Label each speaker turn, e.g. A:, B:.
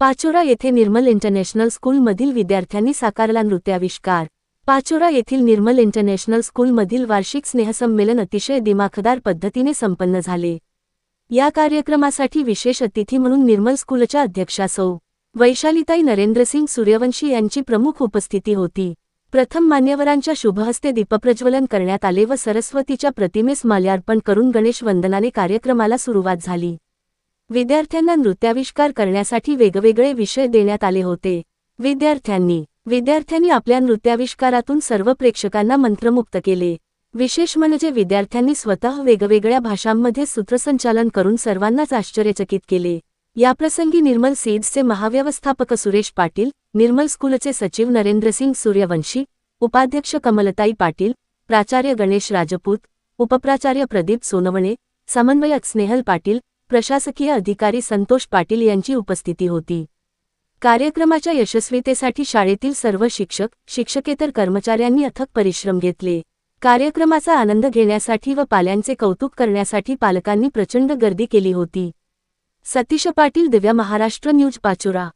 A: पाचोरा येथे निर्मल इंटरनॅशनल स्कूलमधील विद्यार्थ्यांनी साकारला नृत्याविष्कार. पाचोरा येथील निर्मल इंटरनॅशनल स्कूलमधील वार्षिक स्नेहसंमेलन अतिशय दिमाखदार पद्धतीने संपन्न झाले. या कार्यक्रमासाठी विशेष अतिथी म्हणून निर्मल स्कूलच्या अध्यक्षा सौ वैशालीताई नरेंद्रसिंग सूर्यवंशी यांची प्रमुख उपस्थिती होती. प्रथम मान्यवरांच्या शुभहस्ते दीपप्रज्वलन करण्यात आले व सरस्वतीच्या प्रतिमेस माल्यार्पण करून गणेश वंदनाने कार्यक्रमाला सुरुवात झाली. विद्यार्थ्यांना नृत्याविष्कार करण्यासाठी वेगवेगळे विषय देण्यात आले होते. विद्यार्थ्यांनी विद्यार्थ्यांनी आपल्या नृत्याविष्कारातून सर्व प्रेक्षकांना मंत्रमुक्त केले. विशेष म्हणजे विद्यार्थ्यांनी स्वतः वेगवेगळ्या भाषांमध्ये सूत्रसंचालन करून सर्वांनाच आश्चर्यचकित केले. याप्रसंगी निर्मल सीड्सचे महाव्यवस्थापक सुरेश पाटील निर्मल स्कूलचे सचिव नरेंद्रसिंग सूर्यवंशी उपाध्यक्ष कमलताई पाटील प्राचार्य गणेश राजपूत उपप्राचार्य प्रदीप सोनवणे समन्वयक स्नेहल पाटील प्रशासकीय अधिकारी संतोष पाटील यांची उपस्थिती होती. कार्यक्रमाच्या यशस्वीतेसाठी शाळेतील सर्व शिक्षक शिक्षकेतर कर्मचाऱ्यांनी अथक परिश्रम घेतले. कार्यक्रमाचा आनंद घेण्यासाठी व पाल्यांचे कौतुक करण्यासाठी पालकांनी प्रचंड गर्दी केली होती. सतीश पाटील दिव्या महाराष्ट्र न्यूज पाचोरा.